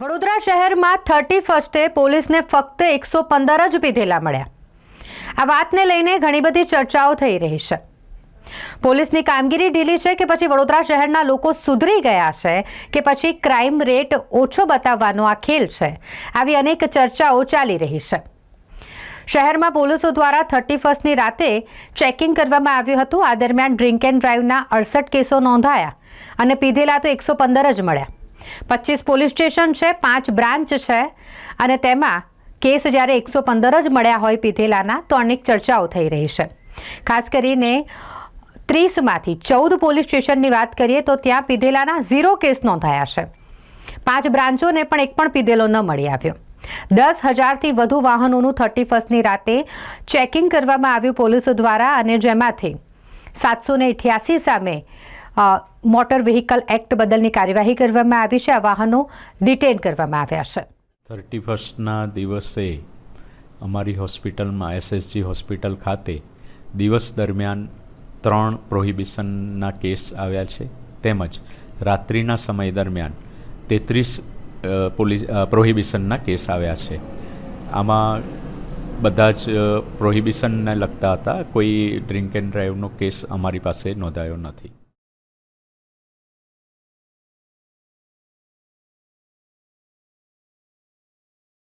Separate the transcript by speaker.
Speaker 1: વડોદરા શહેરમાં થર્ટી ફર્સ્ટે પોલીસને ફક્ત એકસો પંદર જ પીધેલા મળ્યા. આ વાતને લઈને ઘણી બધી ચર્ચાઓ થઈ રહી છે. પોલીસની કામગીરી ઢીલી છે કે પછી વડોદરા શહેરના લોકો સુધરી ગયા છે કે પછી ક્રાઇમ રેટ ઓછો બતાવવાનો આ ખેલ છે? આવી અનેક ચર્ચાઓ ચાલી રહી છે. શહેરમાં પોલીસો દ્વારા થર્ટી ફર્સ્ટની રાતે ચેકિંગ કરવામાં આવ્યું હતું. આ દરમિયાન ડ્રિંક એન્ડ ડ્રાઈવના અડસઠ કેસો નોંધાયા અને પીધેલા તો એકસો પંદર જ મળ્યા. પચીસ પોલીસ સ્ટેશન છે, પાંચ બ્રાન્ચ છે અને તેમાં કેસ જ્યારે એકસો પંદર જ મળ્યા હોય પીધેલાના, તો અનેક ચર્ચાઓ થઈ રહી છે. ખાસ કરીને ત્રીસમાંથી ચૌદ પોલીસ સ્ટેશનની વાત કરીએ, તો ત્યાં પીધેલાના ઝીરો કેસ નોંધાયા છે. પાંચ બ્રાન્ચોને પણ એક પણ પીધેલો ન મળી આવ્યો. દસ હજારથી વધુ વાહનોનું થર્ટી ફર્સ્ટની રાતે ચેકિંગ કરવામાં આવ્યું પોલીસો દ્વારા અને જેમાંથી સાતસો ને સામે મોટર વ્હીકલ એક્ટ બદલની કાર્યવાહી કરવામાં આવી છે. આ વાહનો ડિટેન કરવામાં આવ્યા છે.
Speaker 2: થર્ટી ફર્સ્ટના દિવસે અમારી હોસ્પિટલમાં, એસએસજી હોસ્પિટલ ખાતે દિવસ દરમિયાન ત્રણ પ્રોહિબિશનના કેસ આવ્યા છે. તેમજ રાત્રિના સમય દરમિયાન તેત્રીસ પોલીસ પ્રોહિબિશનના કેસ આવ્યા છે. આમાં બધા જ પ્રોહિબિશનને લગતા હતા. કોઈ ડ્રિંક એન્ડ ડ્રાઈવનો કેસ અમારી પાસે નોંધાયો નથી.